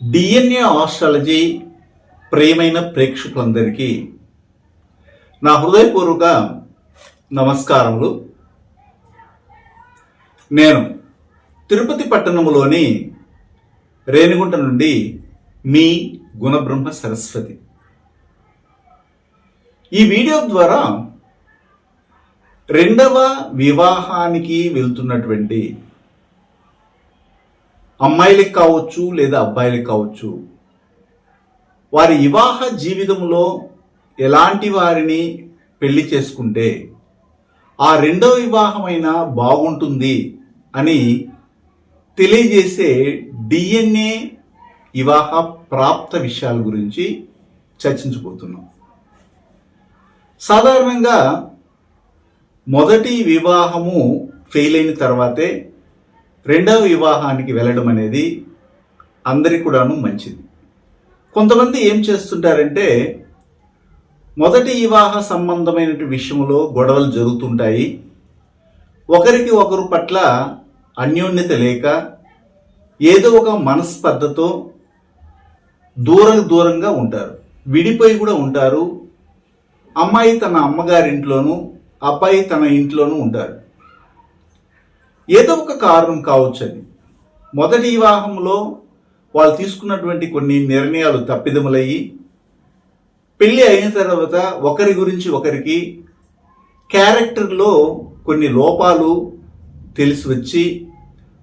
DNA astrology ప్రేమైన ప్రేక్షకులందరికీ నా హృదయపూర్వక నమస్కారములు. నేను తిరుపతి పట్టణంలోని రేణిగుంట నుండి మీ గుణబ్రహ్మ సరస్వతి. ఈ వీడియో ద్వారా రెండవ వివాహానికి వెళ్తున్నటువంటి అమ్మాయిలకు కావచ్చు లేదా అబ్బాయిలకు కావచ్చు వారి వివాహ జీవితంలో ఎలాంటి వారిని పెళ్ళి చేసుకుంటే ఆ రెండవ వివాహమైన బాగుంటుంది అని తెలియజేసే డిఎన్ఏ వివాహ ప్రాప్త విషయాల గురించి చర్చించబోతున్నాం. సాధారణంగా మొదటి వివాహము ఫెయిల్ అయిన తర్వాతే రెండవ వివాహానికి వెళ్ళడం అనేది అందరికి కూడాను మంచిది. కొంతమంది ఏం చేస్తుంటారంటే మొదటి వివాహ సంబంధమైన విషయంలో గొడవలు జరుగుతుంటాయి. ఒకరికి ఒకరు పట్ల అన్యోన్యత లేక ఏదో ఒక మనస్పర్ధతో దూరం దూరంగా ఉంటారు. విడిపోయి కూడా ఉంటారు. అమ్మాయి తన అమ్మగారింట్లోనూ అబ్బాయి తన ఇంట్లోనూ ఉంటారు. ఏదో ఒక కారణం కావచ్చు అది. మొదటి వివాహంలో వాళ్ళు తీసుకున్నటువంటి కొన్ని నిర్ణయాలు తప్పిదములయ్యి పెళ్ళి అయిన తర్వాత ఒకరి గురించి ఒకరికి క్యారెక్టర్లో కొన్ని లోపాలు తెలిసి వచ్చి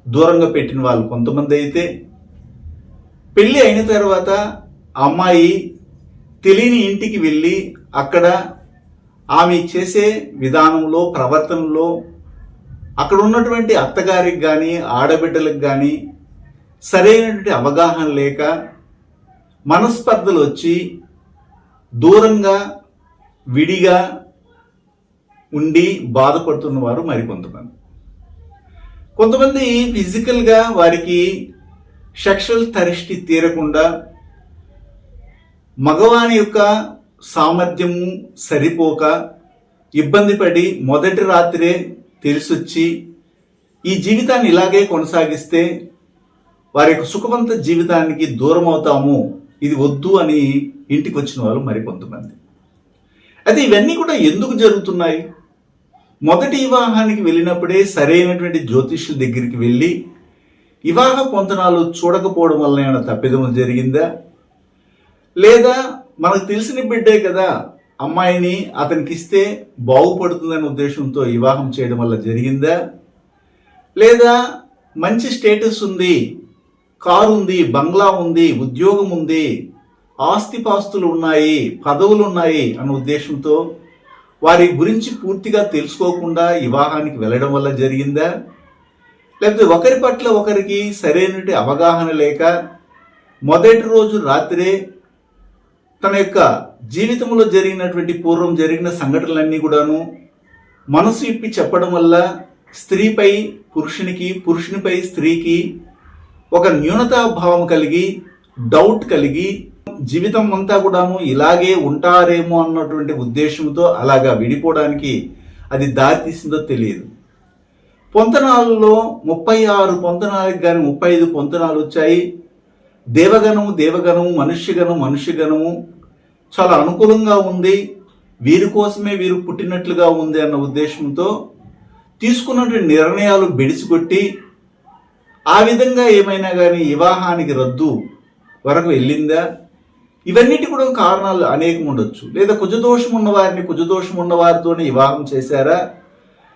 దూరంగా పెట్టిన వాళ్ళు కొంతమంది అయితే పెళ్ళి అయిన తర్వాత అమ్మాయి తెలియని ఇంటికి వెళ్ళి అక్కడ ఆమె చేసే విధానంలో ప్రవర్తనలో అక్కడ ఉన్నటువంటి అత్తగారికి కానీ ఆడబిడ్డలకు కానీ సరైనటువంటి అవగాహన లేక మనస్పర్ధలు వచ్చి దూరంగా విడిగా ఉండి బాధపడుతున్న వారు మరికొంతమంది కొంతమంది ఫిజికల్గా వారికి సెక్షువల్ తరిష్టి తీరకుండా మగవాని యొక్క సామర్థ్యము సరిపోక ఇబ్బంది పడి మొదటి రాత్రే తెలిసొచ్చి ఈ జీవితాన్ని ఇలాగే కొనసాగిస్తే వారి యొక్క సుఖవంత జీవితానికి దూరం అవుతాము ఇది వద్దు అని ఇంటికి వచ్చిన వాళ్ళు మరికొంతమంది అయితే ఇవన్నీ కూడా ఎందుకు జరుగుతున్నాయి? మొదటి వివాహానికి వెళ్ళినప్పుడే సరైనటువంటి జ్యోతిష్యుల దగ్గరికి వెళ్ళి వివాహ పొందనాలు చూడకపోవడం వల్ల ఏమైనా తప్పిదం జరిగిందా? లేదా మనకు తెలిసిన బిడ్డే కదా అమ్మాయిని అతనికి ఇస్తే బాగుపడుతుందనే ఉద్దేశంతో వివాహం చేయడం వల్ల జరిగిందా? లేదా మంచి స్టేటస్ ఉంది కారు ఉంది బంగ్లా ఉంది ఉద్యోగం ఉంది ఆస్తిపాస్తులు ఉన్నాయి పదవులు ఉన్నాయి అన్న ఉద్దేశంతో వారి గురించి పూర్తిగా తెలుసుకోకుండా వివాహానికి వెళ్ళడం వల్ల జరిగిందా? లేకపోతే ఒకరి పట్ల ఒకరికి సరైనటువంటి అవగాహన లేక మొదటి రోజు రాత్రే తన యొక్క జీవితంలో జరిగినటువంటి పూర్వం జరిగిన సంఘటనలన్నీ కూడాను మనసు ఇప్పి చెప్పడం వల్ల స్త్రీపై పురుషునికి పురుషునిపై స్త్రీకి ఒక న్యూనతాభావం కలిగి డౌట్ కలిగి జీవితం అంతా కూడాను ఇలాగే ఉంటారేమో అన్నటువంటి ఉద్దేశంతో అలాగా విడిపోవడానికి అది దారితీసిందో తెలియదు. పొంతనాలలో ముప్పై ఆరు పొంతనాలకు కానీ ముప్పై ఐదు పొంతనాలు వచ్చాయి. దేవగణము దేవగణము మనుష్యగణం మనుష్యగణము చాలా అనుకూలంగా ఉంది. వీరి కోసమే వీరు పుట్టినట్లుగా ఉంది అన్న ఉద్దేశంతో తీసుకున్నటువంటి నిర్ణయాలు బెడిసికొట్టి ఆ విధంగా ఏమైనా కానీ వివాహానికి రద్దు వరకు వెళ్ళిందా? ఇవన్నిటి కూడా కారణాలు అనేకం ఉండొచ్చు. లేదా కుజదోషం ఉన్న వారిని కుజదోషం ఉన్న వారితోనే వివాహం చేశారా?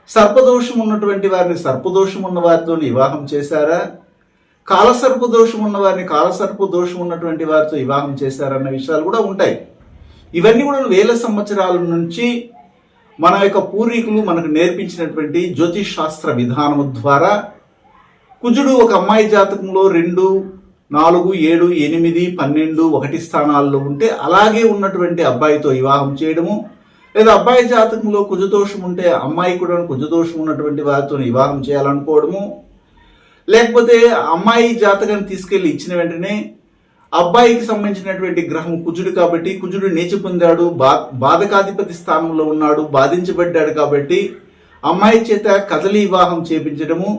సర్పదోషం ఉన్నటువంటి వారిని సర్పదోషం ఉన్నవారితోని వివాహం చేశారా? కాలసర్పు దోషం ఉన్న వారిని దోషం ఉన్నటువంటి వారితో వివాహం చేశారన్న విషయాలు కూడా ఉంటాయి. ఇవన్నీ కూడా వేల సంవత్సరాల నుంచి మన యొక్క పూర్వీకులు మనకు నేర్పించినటువంటి జ్యోతిష్ శాస్త్ర విధానము ద్వారా కుజుడు ఒక అమ్మాయి జాతకంలో రెండు నాలుగు ఏడు ఎనిమిది పన్నెండు ఒకటి స్థానాల్లో ఉంటే అలాగే ఉన్నటువంటి అబ్బాయితో వివాహం చేయడము లేదా అబ్బాయి జాతకంలో కుజదోషం ఉంటే అమ్మాయి కూడా కుజదోషం ఉన్నటువంటి వారితో వివాహం చేయాలనుకోవడము లేకపోతే అమ్మాయి జాతకాన్ని తీసుకెళ్ళి ఇచ్చిన వెంటనే అబ్బాయికి సంబంధించినటువంటి గ్రహం కుజుడు కాబట్టి కుజుడు నేచి పొందాడు బా బాధకాధిపతి స్థానంలో ఉన్నాడు బాధించబడ్డాడు కాబట్టి అమ్మాయి చేత కదలి వివాహం చేపించడము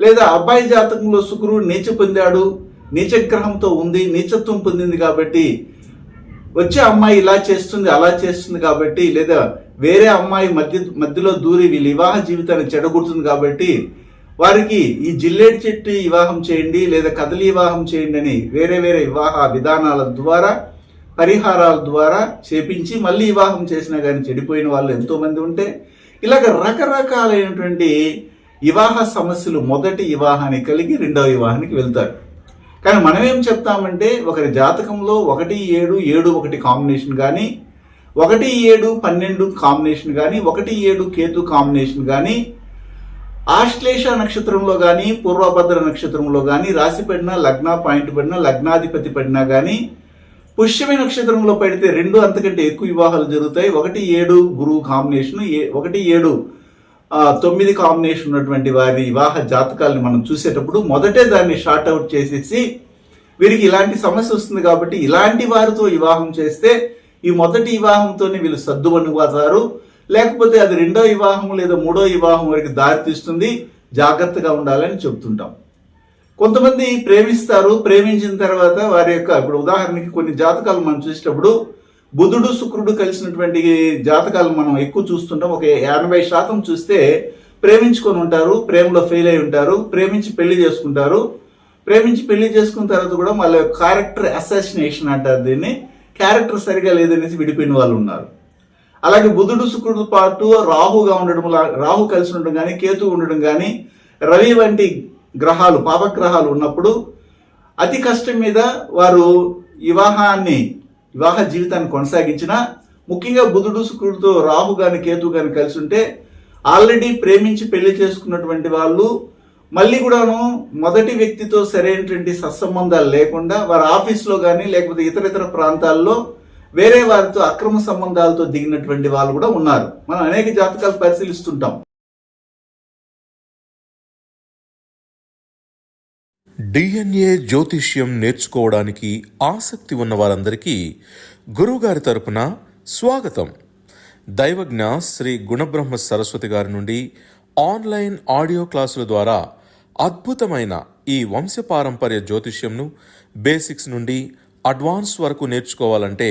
లేదా అబ్బాయి జాతకంలో శుక్రుడు నీచ పొందాడు నీచగ్రహంతో ఉంది నీచత్వం పొందింది కాబట్టి వచ్చే అమ్మాయి ఇలా చేస్తుంది అలా చేస్తుంది కాబట్టి లేదా వేరే అమ్మాయి మధ్య మధ్యలో దూరి వీళ్ళ వివాహ జీవితాన్ని చెడగొడుతుంది కాబట్టి వారికి ఈ జిల్లేడు చెట్టు వివాహం చేయండి లేదా కదలి వివాహం చేయండి అని వేరే వేరే వివాహ విధానాల ద్వారా పరిహారాల ద్వారా చేపించి మళ్ళీ వివాహం చేసినా కానీ చెడిపోయిన వాళ్ళు ఎంతోమంది ఉంటే ఇలాగ రకరకాలైనటువంటి వివాహ సమస్యలు మొదటి వివాహానికి కలిగి రెండవ వివాహానికి వెళ్తారు. కానీ మనం ఏం చెప్తామంటే ఒకరి జాతకంలో ఒకటి ఏడు ఏడు ఒకటి కాంబినేషన్ కానీ ఒకటి ఏడు పన్నెండు కాంబినేషన్ కానీ ఒకటి ఏడు కేతు కాంబినేషన్ కానీ ఆశ్లేష నక్షత్రంలో కానీ పూర్వభద్ర నక్షత్రంలో కానీ రాశి పడినా లగ్న పాయింట్ పడినా లగ్నాధిపతి పడినా కానీ పుష్యమి నక్షత్రంలో పడితే రెండు అంతకంటే ఎక్కువ వివాహాలు జరుగుతాయి. ఒకటి ఏడు గురువు కాంబినేషన్ ఏ- ఒకటి ఏడు తొమ్మిది కాంబినేషన్ ఉన్నటువంటి వారి వివాహ జాతకాలను మనం చూసేటప్పుడు మొదటే దాన్ని షార్ట్ అవుట్ చేసేసి వీరికి ఇలాంటి సమస్య వస్తుంది కాబట్టి ఇలాంటి వారితో వివాహం చేస్తే ఈ మొదటి వివాహంతోనే వీళ్ళు సర్దుమణిపోతారు లేకపోతే అది రెండో వివాహం లేదా మూడో వివాహం వరకు దారి తీస్తుంది జాగ్రత్తగా ఉండాలని చెప్తుంటాం కొంతమంది ప్రేమిస్తారు. ప్రేమించిన తర్వాత వారి యొక్క ఇప్పుడు ఉదాహరణకి కొన్ని జాతకాలు మనం చూసేటప్పుడు బుధుడు శుక్రుడు కలిసినటువంటి జాతకాలు మనం ఎక్కువ చూస్తుంటాం. ఒక ఎనభై శాతం చూస్తే ప్రేమించుకొని ఉంటారు ప్రేమలో ఫెయిల్ అయి ఉంటారు ప్రేమించి పెళ్ళి చేసుకుంటారు. ప్రేమించి పెళ్ళి చేసుకున్న తర్వాత కూడా వాళ్ళ క్యారెక్టర్ అసాసినేషన్ అంటారు దీన్ని. క్యారెక్టర్ సరిగా లేదనేసి విడిపోయిన వాళ్ళు ఉన్నారు. అలాగే బుధుడు శుక్రుడు పాటు రాహుగా ఉండడం లా- రాహు కలిసి ఉండడం కానీ కేతు ఉండడం కానీ రవి వంటి గ్రహాలు పాపగ్రహాలు ఉన్నప్పుడు అతి కష్టం మీద వారు వివాహాన్ని వివాహ జీవితాన్ని కొనసాగించిన ముఖ్యంగా బుధుడు శుక్రుడితో రాహు కానీ కేతు కానీ కలిసి ఉంటే ఆల్రెడీ ప్రేమించి పెళ్ళి చేసుకున్నటువంటి వాళ్ళు మళ్ళీ కూడాను మొదటి వ్యక్తితో సరైనటువంటి సత్సంబంధాలు లేకుండా వారి ఆఫీస్లో కానీ లేకపోతే ఇతర ఇతర ప్రాంతాల్లో వేరే వారితో అక్రమ సంబంధాలతో దిగినటువంటి వాళ్ళు కూడా ఉన్నారు. మనం అనేక జాతకాలు పరిశీలిస్తుంటాం. డిఎన్ఏ జ్యోతిష్యం నేర్చుకోవడానికి ఆసక్తి ఉన్న వారందరికీ గురువుగారి తరపున స్వాగతం. దైవజ్ఞ శ్రీ గుణబ్రహ్మ సరస్వతి గారి నుండి ఆన్లైన్ ఆడియో క్లాసుల ద్వారా అద్భుతమైన ఈ వంశపారంపర్య జ్యోతిష్యంను బేసిక్స్ నుండి అడ్వాన్స్ వరకు నేర్చుకోవాలంటే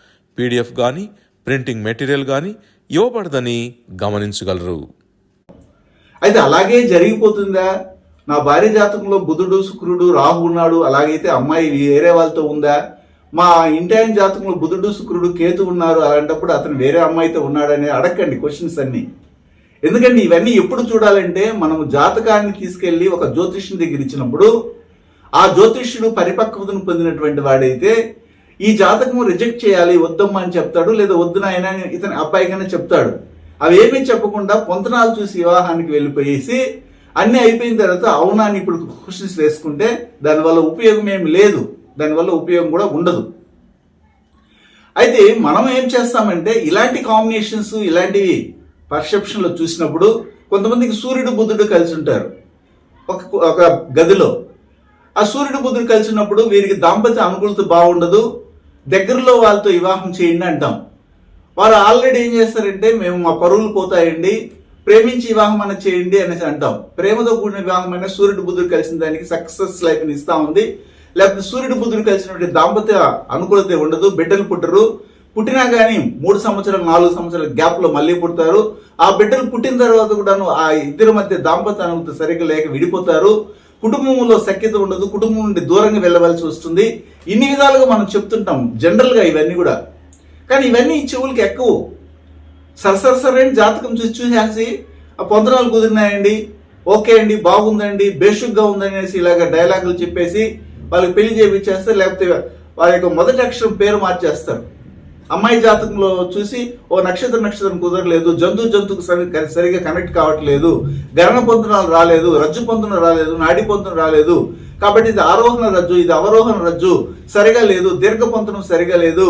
పీడిఎఫ్ కానీ ప్రింటింగ్ మెటీరియల్ కానీ ఇవ్వబడదని గమనించగలరు. అయితే అలాగే జరిగిపోతుందా? నా భార్య జాతకంలో బుధుడు శుక్రుడు రాహు ఉన్నాడు. అలాగైతే అమ్మాయి వేరే వాళ్ళతో ఉందా? మా ఇంటి జాతకంలో బుధుడు శుక్రుడు కేతు ఉన్నారు. అలాంటప్పుడు అతను వేరే అమ్మాయితో ఉన్నాడని అడగండి క్వశ్చన్స్ అన్ని. ఎందుకంటే ఇవన్నీ ఎప్పుడు చూడాలంటే మనము జాతకాన్ని తీసుకెళ్ళి ఒక జ్యోతిష్యుని దగ్గర ఇచ్చినప్పుడు ఆ జ్యోతిష్యుడు పరిపక్వతను పొందినటువంటి వాడైతే ఈ జాతకము రిజెక్ట్ చేయాలి వద్దమ్మా అని చెప్తాడు లేదా వద్దు నాయన ఇతని అబ్బాయికైనా చెప్తాడు. అవి ఏమీ చెప్పకుండా పొంతనాలు చూసి వివాహానికి వెళ్ళిపోయేసి అన్నీ అయిపోయిన తర్వాత అవునా అని ఇప్పుడు క్వశ్చన్స్ వేసుకుంటే దానివల్ల ఉపయోగం ఏమి లేదు. దానివల్ల ఉపయోగం కూడా ఉండదు. అయితే మనం ఏం చేస్తామంటే ఇలాంటి కాంబినేషన్స్ ఇలాంటివి పర్సెప్షన్లో చూసినప్పుడు కొంతమందికి సూర్యుడు బుద్ధుడు కలిసి ఉంటారు. ఒక ఒక గదిలో. ఆ సూర్యుడు బుద్ధుడు కలిసినప్పుడు వీరికి దాంపత్య అనుకూలత బాగుండదు. దగ్గరలో వాళ్ళతో వివాహం చేయండి అంటాం. వారు ఆల్రెడీ ఏం చేస్తారంటే మేము మా పరువులు పోతాయండి ప్రేమించి వివాహం అన్న చేయండి అనేసి అంటాం. ప్రేమతో కూడిన వివాహం అయినా సూర్యుడు బుద్ధుడు కలిసిన దానికి సక్సెస్ లైఫ్ని ఇస్తా ఉంది. లేకపోతే సూర్యుడు బుద్ధుడు కలిసినటువంటి దాంపత్య అనుకూలత ఉండదు బిడ్డలు పుట్టరు. పుట్టినా కానీ మూడు సంవత్సరాలు నాలుగు సంవత్సరాల గ్యాప్లో మళ్ళీ పుడతారు. ఆ బిడ్డలు పుట్టిన తర్వాత కూడాను ఆ ఇద్దరి మధ్య దాంపత్య అనుభూతి సరిగ్గా లేక విడిపోతారు. కుటుంబంలో సఖ్యత ఉండదు కుటుంబం నుండి దూరంగా వెళ్ళవలసి వస్తుంది. ఇన్ని విధాలుగా మనం చెప్తుంటాం జనరల్గా ఇవన్నీ కూడా. కానీ ఇవన్నీ చెవులకి ఎక్కువ. సరసరసరైన జాతకం చూసి చూసేసి ఆ పొందనాలు కుదిరినాయండి ఓకే అండి బాగుందండి బేషుగ్గా ఉందని అనేసి ఇలాగ డైలాగులు చెప్పేసి వాళ్ళకి పెళ్ళి చేయించేస్తారు లేకపోతే వారి యొక్క మొదటి అక్షరం పేరు మార్చేస్తారు. అమ్మాయి జాతకంలో చూసి ఓ నక్షత్ర నక్షత్రం కుదరలేదు జంతు జంతుకు సరి సరిగ్గా కనెక్ట్ కావట్లేదు గరణ పొందనాలు రాలేదు రజ్జు పొందన రాలేదు నాడి పొందన రాలేదు. కాబట్టి ఇది ఆరోహణ రజ్జు ఇది అవరోహణ రజ్జు సరిగా లేదు దీర్ఘ పొందనం సరిగా లేదు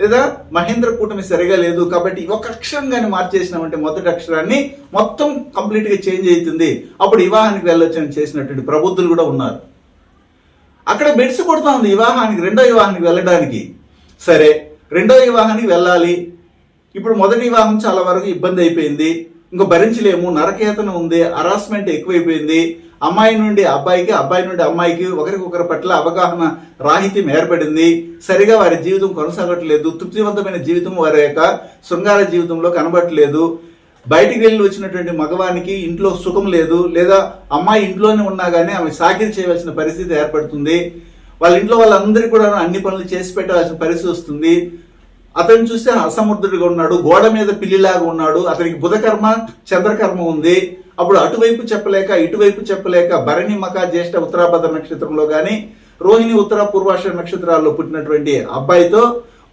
లేదా మహేంద్ర కూటమి సరిగా లేదు. కాబట్టి ఒక అక్షరం కానీ మార్చేసినామంటే మొదటి అక్షరాన్ని మొత్తం కంప్లీట్గా చేంజ్ అవుతుంది అప్పుడు వివాహానికి వెళ్ళొచ్చని చేసినటువంటి ప్రబుద్ధులు కూడా ఉన్నారు. అక్కడ బెడ్స్ కొడుతూ ఉంది వివాహానికి రెండో వివాహానికి వెళ్ళడానికి. సరే రెండో వివాహానికి వెళ్ళాలి. ఇప్పుడు మొదటి వివాహం చాలా వరకు ఇబ్బంది అయిపోయింది. ఇంకా భరించలేము నరకేతన ఉంది హరాస్మెంట్ ఎక్కువైపోయింది. అమ్మాయి నుండి అబ్బాయికి అబ్బాయి నుండి అమ్మాయికి ఒకరికొకరి పట్ల అవగాహన రాహిత్యం ఏర్పడింది. సరిగా వారి జీవితం కొనసాగట్లేదు. తృప్తివంతమైన జీవితం వారి యొక్క శృంగార జీవితంలో కనబడట్లేదు. బయటికి వెళ్ళి వచ్చినటువంటి మగవానికి ఇంట్లో సుఖం లేదు. లేదా అమ్మాయి ఇంట్లోనే ఉన్నా కానీ ఆమె సాకిరి చేయవలసిన పరిస్థితి ఏర్పడుతుంది. వాళ్ళ ఇంట్లో వాళ్ళందరికీ కూడా అన్ని పనులు చేసి పెట్టాల్సిన పరిస్థితి వస్తుంది. అతను చూస్తే అసమర్థుడిగా ఉన్నాడు గోడ మీద పిల్లిలాగా ఉన్నాడు అతనికి బుధకర్మ చంద్రకర్మ ఉంది. అప్పుడు అటువైపు చెప్పలేక ఇటువైపు చెప్పలేక భరణి మక జ్యేష్ఠ ఉత్తరాభద్ర నక్షత్రంలో కానీ రోహిణి ఉత్తర పూర్వాష నక్షత్రాల్లో పుట్టినటువంటి అబ్బాయితో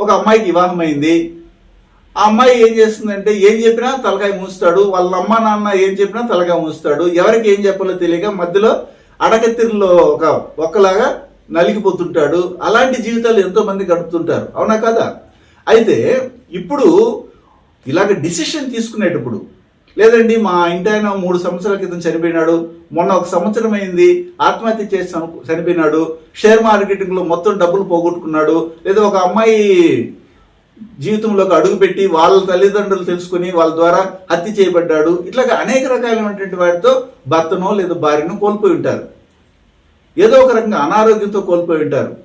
ఒక అమ్మాయికి వివాహమైంది ఆ అమ్మాయి ఏం చేస్తుందంటే ఏం చెప్పినా తలకాయ మూస్తాడు వాళ్ళ అమ్మ నాన్న ఏం చెప్పినా తలకాయ మూస్తాడు. ఎవరికి ఏం చెప్పాలో తెలియక మధ్యలో అడకత్తిరిలో ఒక ఒక్కలాగా నలిగిపోతుంటాడు. అలాంటి జీవితాలు ఎంతోమంది గడుపుతుంటారు. అవునా కదా? అయితే ఇప్పుడు ఇలాగ డిసిషన్ తీసుకునేటప్పుడు లేదండి మా ఇంటి ఆయన మూడు సంవత్సరాల క్రితం చనిపోయినాడు మొన్న ఒక సంవత్సరం అయింది ఆత్మహత్య చేసి చనిపోయినాడు షేర్ మార్కెటింగ్లో మొత్తం డబ్బులు పోగొట్టుకున్నాడు లేదా ఒక అమ్మాయి జీవితంలోకి అడుగుపెట్టి వాళ్ళ తల్లిదండ్రులు తెలుసుకుని వాళ్ళ ద్వారా హత్య చేయబడ్డాడు. ఇట్లాగా అనేక రకాలైనటువంటి వాటితో భర్తనో లేదా భార్యను కోల్పోయి ఉంటారు. ఏదో ఒక రకంగా అనారోగ్యంతో కోల్పోయి ఉంటారు.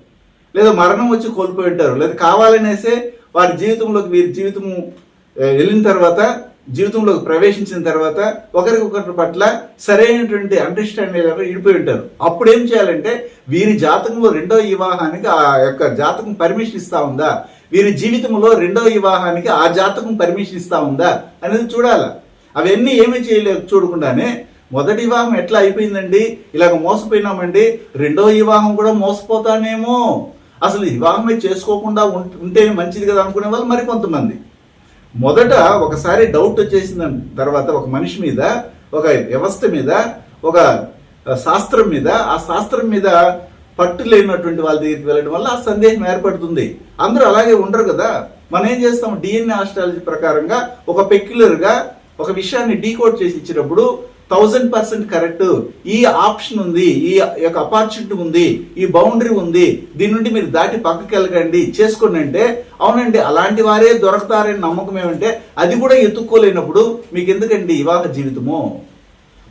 లేదా మరణం వచ్చి కోల్పోయి ఉంటారు. లేదా కావాలనేసే వారి జీవితంలోకి వీరి జీవితము వెళ్ళిన తర్వాత జీవితంలోకి ప్రవేశించిన తర్వాత ఒకరికొకరి పట్ల సరైనటువంటి అండర్స్టాండింగ్ ఇడిపోయి ఉంటారు. అప్పుడు ఏం చేయాలంటే వీరి జాతకంలో రెండో వివాహానికి ఆ యొక్క జాతకం పర్మిషన్ ఇస్తా ఉందా? వీరి జీవితంలో రెండో వివాహానికి ఆ జాతకం పర్మిషన్ ఇస్తా ఉందా? అనేది చూడాలి. అవన్నీ ఏమీ చేయలేదు చూడకుండానే మొదటి వివాహం ఎట్లా అయిపోయిందండి? ఇలాగ మోసపోయినామండి. రెండో వివాహం కూడా మోసపోతానేమో. అసలు వివాహమే చేసుకోకుండా ఉం- ఉంటే మంచిది కదా అనుకునే వాళ్ళు మరి కొంతమంది. మొదట ఒకసారి డౌట్ వచ్చేసిన తర్వాత ఒక మనిషి మీద ఒక వ్యవస్థ మీద ఒక శాస్త్రం మీద ఆ శాస్త్రం మీద పట్టు లేనటువంటి వాళ్ళ దగ్గరికి వెళ్ళడం వల్ల ఆ సందేహం ఏర్పడుతుంది. అందరూ అలాగే ఉండరు కదా. మనం ఏం చేస్తాం? డిఎన్ఏ ఆస్ట్రాలజీ ప్రకారంగా ఒక పెక్యులర్గా ఒక విషయాన్ని డీకోడ్ చేసి ఇచ్చినప్పుడు థౌజండ్ పర్సెంట్ కరెక్ట్ ఈ ఆప్షన్ ఉంది ఈ యొక్క అపార్చునిటీ ఉంది ఈ బౌండరీ ఉంది. దీని నుండి మీరు దాటి పక్కకి వెళ్ళకండి. చేసుకోండి అంటే అవునండి అలాంటి వారే దొరకతారని నమ్మకం ఏమంటే అది కూడా ఎత్తుక్కోలేనప్పుడు మీకు ఎందుకండి వివాహ జీవితము?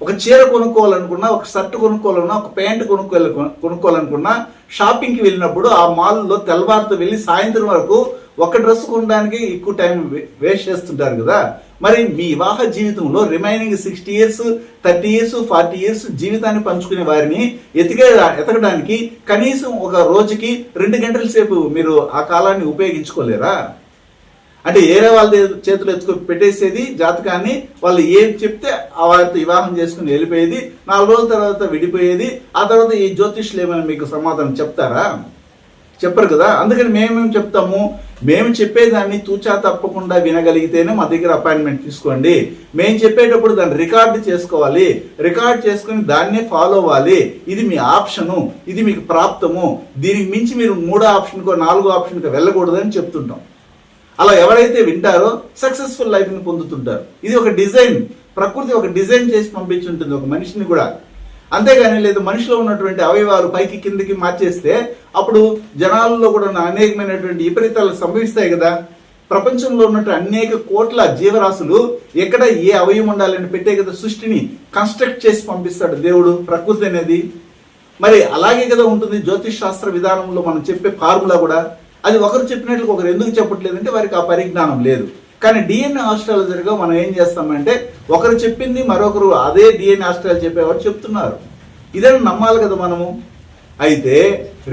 ఒక చీర కొనుక్కోవాలనుకున్నా ఒక షర్ట్ కొనుక్కోవాలన్నా ఒక ప్యాంట్ కొనుక్కోవాలి కొనుక్కోవాలనుకున్నా షాపింగ్కి వెళ్ళినప్పుడు ఆ మాల్లో తెల్లవారితో వెళ్ళి సాయంత్రం వరకు ఒక డ్రెస్ కొనడానికి ఎక్కువ టైం వేస్ట్ చేస్తుంటారు కదా. మరి మీ వివాహ జీవితంలో remaining sixty years thirty years forty years జీవితాన్ని పంచుకునే వారిని ఎతికే ఎతకడానికి కనీసం ఒక రోజుకి రెండు గంటల సేపు మీరు ఆ కాలాన్ని ఉపయోగించుకోలేరా? అంటే ఏరే వాళ్ళ చేతులు ఎత్తుకు పెట్టేసేది జాతకాన్ని వాళ్ళు ఏం చెప్తే ఆ వారితో వివాహం చేసుకుని వెళ్ళిపోయేది నాలుగు రోజుల తర్వాత విడిపోయేది ఆ తర్వాత ఈ జ్యోతిష్యులు ఏమైనా మీకు సమాధానం చెప్తారా? చెప్పరు కదా? అందుకని మేమేం చెప్తాము? మేము చెప్పేదాన్ని తూచా తప్పకుండా వినగలిగితేనే మా దగ్గర అపాయింట్మెంట్ తీసుకోండి. మేము చెప్పేటప్పుడు దాన్ని రికార్డ్ చేసుకోవాలి. రికార్డ్ చేసుకుని దాన్నే ఫాలో అవ్వాలి. ఇది మీ ఆప్షను. ఇది మీకు ప్రాప్తము. దీనికి మించి మీరు మూడో ఆప్షన్కో నాలుగో ఆప్షన్కో వెళ్ళకూడదని చెప్తుంటాం. అలా ఎవరైతే వింటారో సక్సెస్ఫుల్ లైఫ్ని పొందుతుంటారు. ఇది ఒక డిజైన్. ప్రకృతి ఒక డిజైన్ చేసి పంపించుంటుంది ఒక మనిషిని కూడా. అంతేగాని లేదు మనిషిలో ఉన్నటువంటి అవయవాలు పైకి కిందకి మార్చేస్తే అప్పుడు జనాలలో కూడా ఉన్న అనేకమైనటువంటి విపరీతాలు సంభవిస్తాయి కదా. ప్రపంచంలో ఉన్నట్టు అనేక కోట్ల జీవరాశులు ఎక్కడ ఏ అవయం ఉండాలని పెట్టే కదా సృష్టిని కన్స్ట్రక్ట్ చేసి పంపిస్తాడు దేవుడు ప్రకృతి అనేది. మరి అలాగే కదా ఉంటుంది జ్యోతిష్ శాస్త్ర విధానంలో మనం చెప్పే ఫార్ములా కూడా. అది ఒకరు చెప్పినట్లు ఒకరు ఎందుకు చెప్పట్లేదంటే వారికి ఆ పరిజ్ఞానం లేదు. కానీ డిఎన్ఏ ఆస్ట్రాలజర్గా మనం ఏం చేస్తామంటే ఒకరు చెప్పింది మరొకరు అదే డిఎన్ఏ ఆస్ట్రాలజీ చెప్పేవారు చెప్తున్నారు. ఇదని నమ్మాలి కదా మనము? అయితే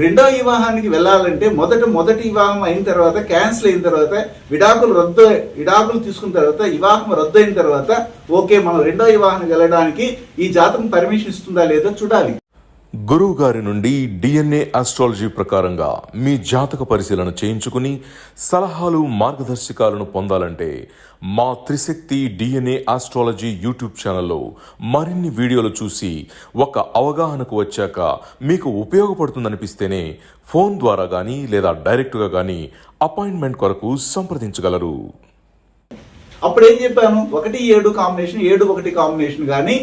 రెండో వివాహానికి వెళ్ళాలంటే మొదట మొదటి వివాహం అయిన తర్వాత క్యాన్సిల్ అయిన తర్వాత విడాకులు రద్దు విడాకులు తీసుకున్న తర్వాత వివాహం రద్దు అయిన తర్వాత ఓకే మనం రెండో వివాహానికి వెళ్ళడానికి ఈ జాతకం పర్మిషన్ ఇస్తుందా లేదో చూడాలి. గురువు గారి నుండి డిఎన్ఏ ఆస్ట్రాలజీ ప్రకారంగా మీ జాతక పరిశీలన చేయించుకుని సలహాలు మార్గదర్శకాలను పొందాలంటే మా త్రిశక్తి డిఎన్ఏ ఆస్ట్రాలజీ యూట్యూబ్ ఛానల్లో మరిన్ని వీడియోలు చూసి ఒక అవగాహనకు వచ్చాక మీకు ఉపయోగపడుతుందనిపిస్తేనే ఫోన్ ద్వారా కానీ లేదా డైరెక్ట్గా కానీ అపాయింట్మెంట్ కొరకు సంప్రదించగలరు. అప్పుడు ఏం చెప్పాను? ఒకటి ఏడు కాంబినేషన్ ఏడు ఒకటి కాంబినేషన్ కానీ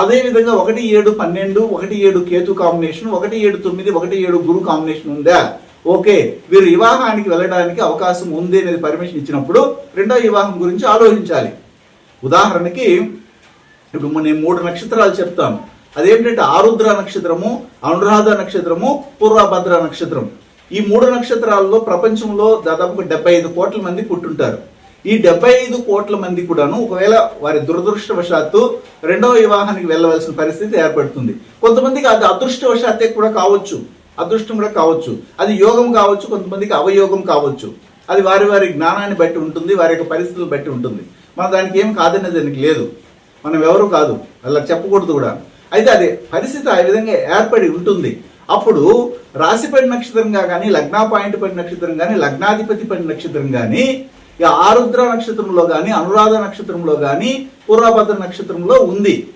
అదేవిధంగా ఒకటి ఏడు పన్నెండు ఒకటి ఏడు కేతు కాంబినేషన్ ఒకటి ఏడు తొమ్మిది ఒకటి ఏడు గురు కాంబినేషన్ ఉందా? ఓకే. వీరు వివాహానికి వెళ్ళడానికి అవకాశం ఉంది అనేది పర్మిషన్ ఇచ్చినప్పుడు రెండో వివాహం గురించి ఆలోచించాలి. ఉదాహరణకి ఇప్పుడు నేను మూడు నక్షత్రాలు చెప్తాను. అదేంటంటే ఆరుద్ర నక్షత్రము అనురాధ నక్షత్రము పూర్వభద్ర నక్షత్రం. ఈ మూడు నక్షత్రాల్లో ప్రపంచంలో దాదాపు డెబ్బై ఐదు కోట్ల మంది పుట్టుంటారు. ఈ డెబ్బై ఐదు కోట్ల మంది కూడాను ఒకవేళ వారి దురదృష్టవశాత్తు రెండవ వివాహానికి వెళ్ళవలసిన పరిస్థితి ఏర్పడుతుంది. కొంతమందికి అది అదృష్టవశాత్తే కూడా కావచ్చు. అదృష్టం కూడా కావచ్చు. అది యోగం కావచ్చు కొంతమందికి అవయోగం కావచ్చు. అది వారి వారి జ్ఞానాన్ని బట్టి ఉంటుంది వారి యొక్క పరిస్థితులు బట్టి ఉంటుంది. మనం దానికి ఏం కాదనే దానికి లేదు. మనం ఎవరు కాదు. అలా చెప్పకూడదు కూడా. అయితే అది పరిస్థితి ఆ విధంగా ఏర్పడి ఉంటుంది. అప్పుడు రాశిపడి నక్షత్రంగా కానీ లగ్నా పాయింట్ పడి నక్షత్రం కానీ లగ్నాధిపతి పడి నక్షత్రం కానీ ఇక ఆరుద్ర నక్షత్రంలో కానీ అనురాధ నక్షత్రంలో కానీ పూర్వభద్ర నక్షత్రంలో ఉంది.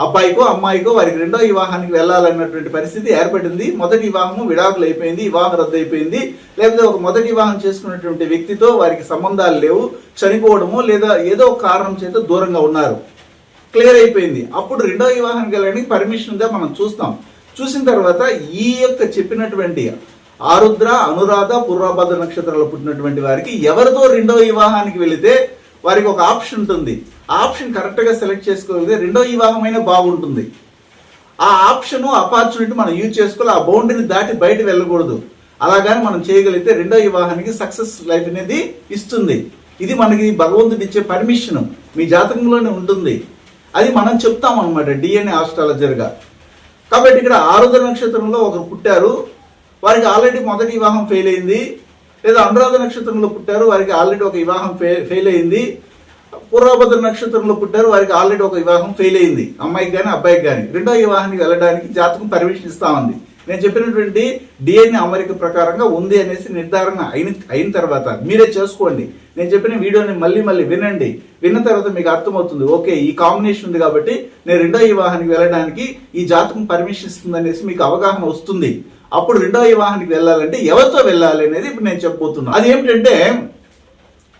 అబ్బాయికో అమ్మాయికో వారికి రెండో వివాహానికి వెళ్ళాలన్నటువంటి పరిస్థితి ఏర్పడింది. మొదటి వివాహము విడాకులు అయిపోయింది వివాహం రద్దు అయిపోయింది. లేకపోతే ఒక మొదటి వివాహం చేసుకున్నటువంటి వ్యక్తితో వారికి సంబంధాలు లేవు చనిపోవడము లేదా ఏదో ఒక కారణం చేత దూరంగా ఉన్నారు. క్లియర్ అయిపోయింది. అప్పుడు రెండో వివాహానికి వెళ్ళడానికి పర్మిషన్ మనం చూస్తాం. చూసిన తర్వాత ఈ యొక్క చెప్పినటువంటి ఆరుద్ర అనురాధ పూర్వభద్ర నక్షత్రాలు పుట్టినటువంటి వారికి ఎవరితో రెండో వివాహానికి వెళితే వారికి ఒక ఆప్షన్ ఉంటుంది. ఆప్షన్ కరెక్ట్గా సెలెక్ట్ చేసుకోగలిగితే రెండో వివాహమైనా బాగుంటుంది. ఆ ఆప్షన్ అపార్చునిటీ మనం యూజ్ చేసుకోవాలి. ఆ బౌండరీని దాటి బయట వెళ్ళకూడదు. అలాగని మనం చేయగలిగితే రెండో వివాహానికి సక్సెస్ లైఫ్ అనేది ఇస్తుంది. ఇది మనకి భగవంతుడు ఇచ్చే పర్మిషన్ మీ జాతకంలోనే ఉంటుంది. అది మనం చెప్తాం అనమాట డిఎన్ఏ ఆస్ట్రాలజర్గా కాబట్టి ఇక్కడ ఆరుద్ర నక్షత్రంలో ఒకరు పుట్టారు. వారికి ఆల్రెడీ మొదటి వివాహం ఫెయిల్ అయింది. లేదా అనురాధ నక్షత్రంలో పుట్టారు వారికి ఆల్రెడీ ఒక వివాహం ఫెయిల్ ఫెయిల్ అయింది. పూర్వభద్ర నక్షత్రంలో పుట్టారు వారికి ఆల్రెడీ ఒక వివాహం ఫెయిల్ అయింది. అమ్మాయికి కానీ అబ్బాయికి కానీ రెండో వివాహానికి వెళ్ళడానికి జాతకం పర్మిషన్ ఇస్తా ఉంది. నేను చెప్పినటువంటి డిఎన్ఏ అమరిక ప్రకారంగా ఉంది అనేసి నిర్ధారణ అయిన అయిన తర్వాత మీరే చేసుకోండి. నేను చెప్పిన వీడియోని మళ్ళీ మళ్ళీ వినండి. విన్న తర్వాత మీకు అర్థమవుతుంది. ఓకే ఈ కాంబినేషన్ ఉంది కాబట్టి నేను రెండో వివాహానికి వెళ్ళడానికి ఈ జాతకం పర్మిషన్ ఇస్తుంది అనేసి మీకు అవగాహన వస్తుంది. అప్పుడు రెండో వివాహానికి వెళ్ళాలంటే ఎవరితో వెళ్ళాలి అనేది ఇప్పుడు నేను చెప్పబోతున్నాను అది ఏమిటంటే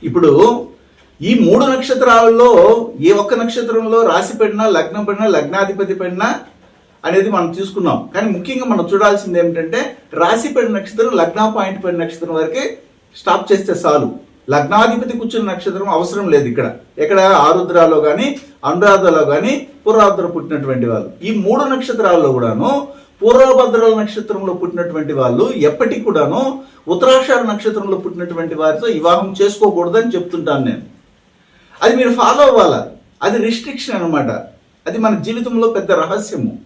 ఇప్పుడు ఈ మూడు నక్షత్రాలలో ఏ ఒక్క నక్షత్రంలో రాశి పడినా లగ్నం పడినా లగ్నాధిపతి పడినా అనేది మనం తీసుకున్నాం కానీ ముఖ్యంగా మనం చూడాల్సింది ఏమిటంటే రాశి పడిన నక్షత్రం లగ్న పాయింట్ పడిన నక్షత్రం వరకే స్టాప్ చేస్తే చాలు. లగ్నాధిపతి కూర్చున్న నక్షత్రం అవసరం లేదు ఇక్కడ. ఎక్కడ? ఆరుద్రాలో కానీ అనురాధలో కానీ పూర్వాద్ర పుట్టినటువంటి వాళ్ళు. ఈ మూడు నక్షత్రాల్లో కూడాను పూర్వభద్రల నక్షత్రంలో పుట్టినటువంటి వాళ్ళు ఎప్పటికి కూడాను ఉత్తరాషాఢ నక్షత్రంలో పుట్టినటువంటి వారితో వివాహం చేసుకోకూడదని చెప్తుంటాను నేను. అది మీరు ఫాలో అవ్వాలా? అది రిస్ట్రిక్షన్ అనమాట అది మన జీవితంలో పెద్ద రహస్యము.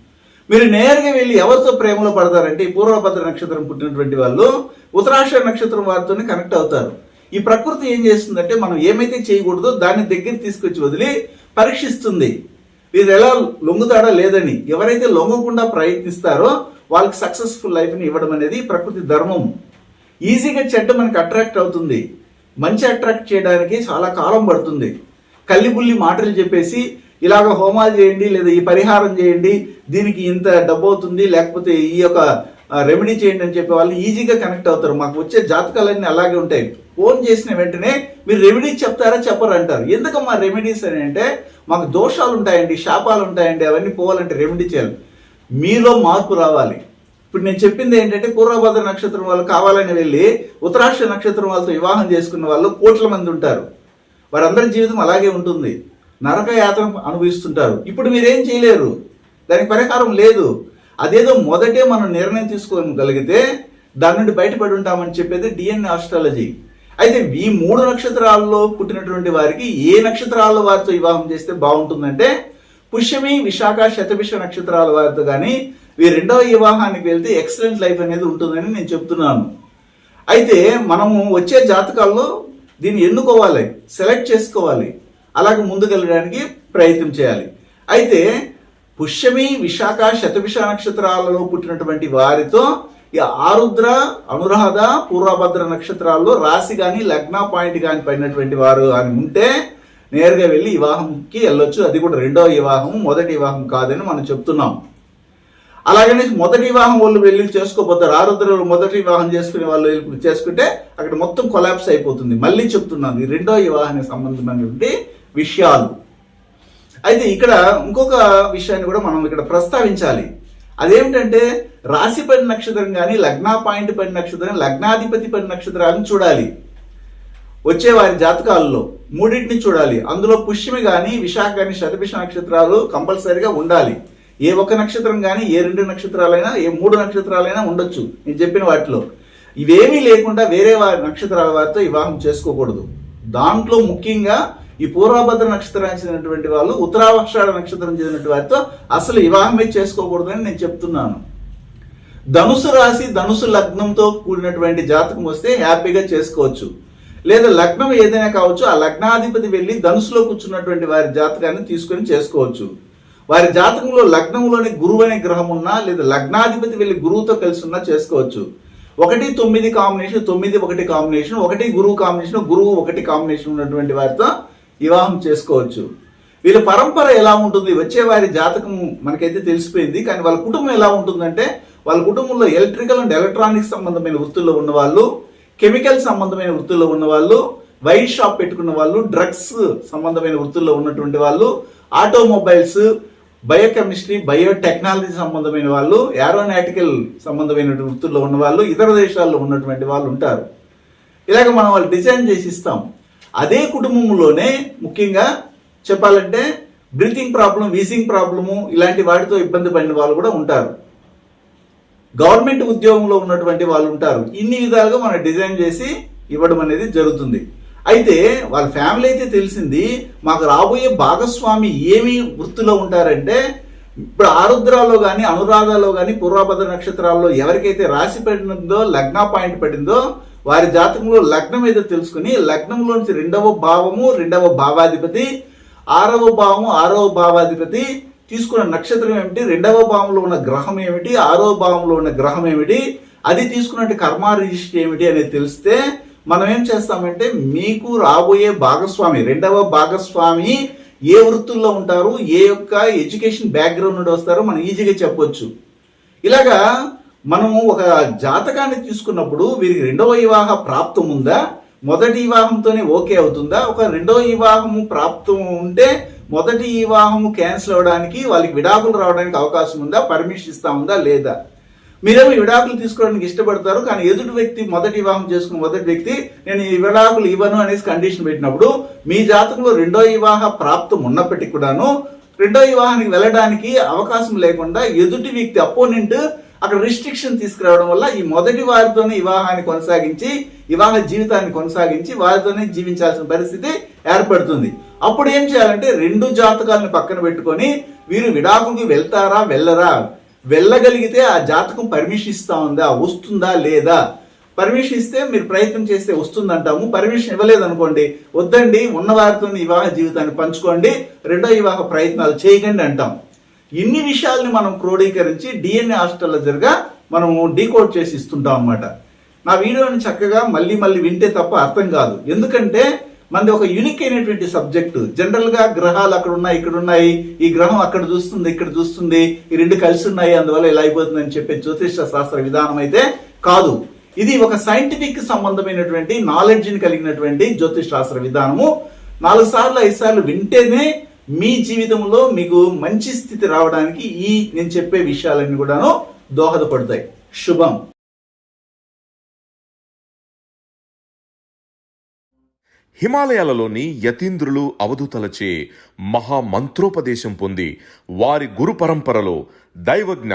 మీరు నేరుగా వెళ్ళి ఎవరితో ప్రేమలో పడతారంటే ఈ పూర్వభద్ర నక్షత్రం పుట్టినటువంటి వాళ్ళు ఉత్తరాషాఢ నక్షత్రం వారితోనే కనెక్ట్ అవుతారు. ఈ ప్రకృతి ఏం చేస్తుందంటే మనం ఏమైతే చేయకూడదో దాన్ని దగ్గర తీసుకొచ్చి వదిలి పరీక్షిస్తుంది. వీరు ఎలా లొంగుతాడా లేదని ఎవరైతే లొంగకుండా ప్రయత్నిస్తారో వాళ్ళకి సక్సెస్ఫుల్ లైఫ్ని ఇవ్వడం అనేది ప్రకృతి ధర్మం. ఈజీగా చెడ్డ మనకి అట్రాక్ట్ అవుతుంది. మంచి అట్రాక్ట్ చేయడానికి చాలా కాలం పడుతుంది. కల్లిబుల్లి మాటలు చెప్పేసి ఇలాగ హోమాలు చేయండి లేదా ఈ పరిహారం చేయండి దీనికి ఇంత డబ్బు అవుతుంది లేకపోతే ఈ యొక్క రెమెడీ చేయండి అని చెప్పే వాళ్ళు ఈజీగా కనెక్ట్ అవుతారు. మాకు వచ్చే జాతకాలన్నీ అలాగే ఉంటాయి. ఫోన్ చేసిన వెంటనే మీరు రెమెడీ చెప్తారా చెప్పరు అంటారు. మా రెమెడీస్ అని అంటే మాకు దోషాలు ఉంటాయండి శాపాలు ఉంటాయండి అవన్నీ పోవాలంటే రెమెడీ చేయాలి. మీలో మార్పు రావాలి. ఇప్పుడు నేను చెప్పింది ఏంటంటే పూర్వభద్ర నక్షత్రం వాళ్ళు కావాలని వెళ్ళి ఉత్తరాష్ట్ర నక్షత్రం వాళ్ళతో వివాహం చేసుకున్న వాళ్ళు కోట్ల మంది ఉంటారు. వారందరి జీవితం అలాగే ఉంటుంది. నరక యాత్ర అనుభవిస్తుంటారు. ఇప్పుడు మీరేం చేయలేరు. దానికి పరిహారం లేదు. అదేదో మొదటే మనం నిర్ణయం తీసుకోగలిగితే దాని నుండి బయటపడి ఉంటామని చెప్పేది డిఎన్ఏ ఆస్ట్రాలజీ అయితే ఈ మూడు నక్షత్రాల్లో పుట్టినటువంటి వారికి ఏ నక్షత్రాల వారితో వివాహం చేస్తే బాగుంటుందంటే పుష్యమి విశాఖ శతభిష నక్షత్రాల వారితో కానీ ఈ రెండవ వివాహానికి వెళ్తే ఎక్సలెంట్ లైఫ్ అనేది ఉంటుందని నేను చెప్తున్నాను. అయితే మనము వచ్చే జాతకాల్లో దీన్ని ఎన్నుకోవాలి? సెలెక్ట్ చేసుకోవాలి. అలాగే ముందుకెళ్ళడానికి ప్రయత్నం చేయాలి. అయితే పుష్యమి విశాఖ శతభిష నక్షత్రాలలో పుట్టినటువంటి వారితో ఈ ఆరుద్ర అనురాధ పూర్వభద్ర నక్షత్రాల్లో రాశి కానీ లగ్న పాయింట్ కానీ పడినటువంటి వారు అని ఉంటే నేరుగా వెళ్ళి వివాహంకి వెళ్ళొచ్చు. అది కూడా రెండవ వివాహం మొదటి వివాహం కాదని మనం చెప్తున్నాం. అలాగనే మొదటి వివాహం వాళ్ళు వెళ్ళి చేసుకోపోతారు. ఆరుద్రలు మొదటి వివాహం చేసుకునే వాళ్ళు వెళ్ళి చేసుకుంటే అక్కడ మొత్తం కొలాప్స్ అయిపోతుంది. మళ్ళీ చెప్తున్నాను ఈ రెండో వివాహానికి సంబంధమైనటువంటి విషయాలు. అయితే ఇక్కడ ఇంకొక విషయాన్ని కూడా మనం ఇక్కడ ప్రస్తావించాలి. అదేమిటంటే రాశి పని నక్షత్రం కానీ లగ్నా పాయింట్ పని నక్షత్రం లగ్నాధిపతి పని నక్షత్రాలను చూడాలి. వచ్చే వారి జాతకాలలో మూడింటిని చూడాలి. అందులో పుష్యమి కానీ విశాఖ కానీ శతభిష నక్షత్రాలు కంపల్సరీగా ఉండాలి. ఏ ఒక్క నక్షత్రం కానీ ఏ రెండు నక్షత్రాలైనా ఏ మూడు నక్షత్రాలైనా ఉండొచ్చు. నేను చెప్పిన వాటిలో. ఇవేమీ లేకుండా వేరే వారి నక్షత్రాల వారితో వివాహం చేసుకోకూడదు. దాంట్లో ముఖ్యంగా ఈ పూర్వభద్ర నక్షత్రం చేసినటువంటి వాళ్ళు ఉత్తరావక్షాఢ నక్షత్రం చేసినటువంటి వారితో అసలు వివాహమే చేసుకోకూడదని నేను చెప్తున్నాను. ధనుసు రాశి ధనుసు లగ్నంతో కూడినటువంటి జాతకం వస్తే హ్యాపీగా చేసుకోవచ్చు. లేదా లగ్నం ఏదైనా కావచ్చు ఆ లగ్నాధిపతి వెళ్ళి ధనుసులో కూర్చున్నటువంటి వారి జాతకాన్ని తీసుకొని చేసుకోవచ్చు. వారి జాతకంలో లగ్నంలోని గురువు అనే గ్రహం ఉన్నా లేదా లగ్నాధిపతి వెళ్ళి గురువుతో కలిసి ఉన్నా చేసుకోవచ్చు. ఒకటి తొమ్మిది కాంబినేషన్ తొమ్మిది ఒకటి కాంబినేషన్ ఒకటి గురువు కాంబినేషన్ గురువు ఒకటి కాంబినేషన్ ఉన్నటువంటి వారితో వివాహం చేసుకోవచ్చు. వీళ్ళ పరంపర ఎలా ఉంటుంది? వచ్చే వారి జాతకం మనకైతే తెలిసిపోయింది. కానీ వాళ్ళ కుటుంబం ఎలా ఉంటుందంటే వాళ్ళ కుటుంబంలో ఎలక్ట్రికల్ అండ్ ఎలక్ట్రానిక్స్ సంబంధమైన వృత్తుల్లో ఉన్నవాళ్ళు కెమికల్ సంబంధమైన వృత్తుల్లో ఉన్నవాళ్ళు వైన్ షాప్ పెట్టుకున్న వాళ్ళు డ్రగ్స్ సంబంధమైన వృత్తుల్లో ఉన్నటువంటి వాళ్ళు ఆటోమొబైల్స్ బయోకెమిస్ట్రీ బయోటెక్నాలజీ సంబంధమైన వాళ్ళు ఏరోనాటికల్ సంబంధమైన వృత్తుల్లో ఉన్నవాళ్ళు ఇతర దేశాల్లో ఉన్నటువంటి వాళ్ళు ఉంటారు. ఇలాగ మనం వాళ్ళు డిజైన్ చేసి ఇస్తాం. అదే కుటుంబంలోనే ముఖ్యంగా చెప్పాలంటే బ్రీతింగ్ ప్రాబ్లం వీసింగ్ ప్రాబ్లము ఇలాంటి వాటితో ఇబ్బంది పడిన వాళ్ళు కూడా ఉంటారు. గవర్నమెంట్ ఉద్యోగంలో ఉన్నటువంటి వాళ్ళు ఉంటారు. ఇన్ని విధాలుగా మనం డిజైన్ చేసి ఇవ్వడం అనేది జరుగుతుంది. అయితే వాళ్ళ ఫ్యామిలీ అయితే తెలిసింది మాకు రాబోయే భాగస్వామి ఏమి వృత్తిలో ఉంటారంటే ఇప్పుడు ఆరుద్రాలో కానీ అనురాధాలో కానీ పూర్వభద్ర నక్షత్రాల్లో ఎవరికైతే రాసి పడినదో లగ్న పాయింట్ పడిందో వారి జాతకంలో లగ్నం ఏదో తెలుసుకుని లగ్నంలోంచి రెండవ భావము రెండవ భావాధిపతి ఆరవ భావము ఆరవ భావాధిపతి తీసుకున్న నక్షత్రం ఏమిటి రెండవ భావంలో ఉన్న గ్రహం ఏమిటి ఆరో భావంలో ఉన్న గ్రహం ఏమిటి అది తీసుకున్నట్టు కర్మ రిజిస్టర్ ఏమిటి అనేది తెలిస్తే మనం ఏం చేస్తామంటే మీకు రాబోయే భాగస్వామి రెండవ భాగస్వామి ఏ వృత్తుల్లో ఉంటారు ఏ యొక్క ఎడ్యుకేషన్ బ్యాక్గ్రౌండ్ నుండి వస్తారో మనం ఈజీగా చెప్పొచ్చు. ఇలాగా మనము ఒక జాతకాన్ని తీసుకున్నప్పుడు వీరికి రెండవ వివాహ ప్రాప్తం ఉందా? మొదటి వివాహంతోనే ఓకే అవుతుందా? ఒక రెండవ వివాహము ప్రాప్తం ఉంటే మొదటి వివాహము క్యాన్సిల్ అవడానికి వాళ్ళకి విడాకులు రావడానికి అవకాశం ఉందా? పర్మిషన్ ఇస్తా ఉందా? లేదా? మీరేమో విడాకులు తీసుకోవడానికి ఇష్టపడతారు కానీ ఎదుటి వ్యక్తి మొదటి వివాహం చేసుకున్న మొదటి వ్యక్తి నేను ఈ విడాకులు ఇవ్వను అనేసి కండిషన్ పెట్టినప్పుడు మీ జాతకంలో రెండో వివాహ ప్రాప్తం ఉన్నప్పటికీ కూడాను రెండో వివాహానికి వెళ్ళడానికి అవకాశం లేకుండా ఎదుటి వ్యక్తి అపోనెంట్ అక్కడ రిస్ట్రిక్షన్ తీసుకురావడం వల్ల ఈ మొదటి వారితోనే వివాహాన్ని కొనసాగించి వివాహ జీవితాన్ని కొనసాగించి వారితోనే జీవించాల్సిన పరిస్థితి ఏర్పడుతుంది. అప్పుడు ఏం చేయాలంటే రెండు జాతకాలను పక్కన పెట్టుకొని వీరు విడాకులకి వెళ్తారా వెళ్ళరా? వెళ్ళగలిగితే ఆ జాతకం పర్మిషన్ ఇస్తా ఉందా? వస్తుందా లేదా? పర్మిషన్ ఇస్తే మీరు ప్రయత్నం చేస్తే వస్తుందంటాము. పర్మిషన్ ఇవ్వలేదు అనుకోండి వద్దండి ఉన్న వారితో వివాహ జీవితాన్ని పంచుకోండి రెండో వివాహ ప్రయత్నాలు చేయకండి అంటాం. ఇన్ని విషయాల్ని మనం క్రోడీకరించి డిఎన్ఏ జరిగా మనము డీకోడ్ చేసి ఇస్తుంటాం అన్నమాట. నా వీడియోని చక్కగా మళ్ళీ మళ్ళీ వింటే తప్ప అర్థం కాదు. ఎందుకంటే మనది ఒక యూనిక్ అయినటువంటి సబ్జెక్ట్ జనరల్గా గ్రహాలు అక్కడ ఉన్నాయి ఇక్కడ ఉన్నాయి. ఈ గ్రహం అక్కడ చూస్తుంది ఇక్కడ చూస్తుంది. ఈ రెండు కలిసి ఉన్నాయి అందువల్ల ఇలా అయిపోతుంది అని చెప్పే జ్యోతిష శాస్త్ర విధానం అయితే కాదు. ఇది ఒక సైంటిఫిక్ సంబంధమైనటువంటి నాలెడ్జ్ని కలిగినటువంటి జ్యోతిష్ శాస్త్ర విధానము. నాలుగు సార్లు ఐదు సార్లు వింటేనే మీ జీవితంలో మీకు మంచి స్థితి రావడానికి ఈ నేను చెప్పే విషయాలన్నీ కూడాను దోహదపడతాయి. శుభం. హిమాలయాలలోని యతీంద్రులు అవధూతలచే మహామంత్రోపదేశం పొంది వారి గురు పరంపరలో దైవజ్ఞ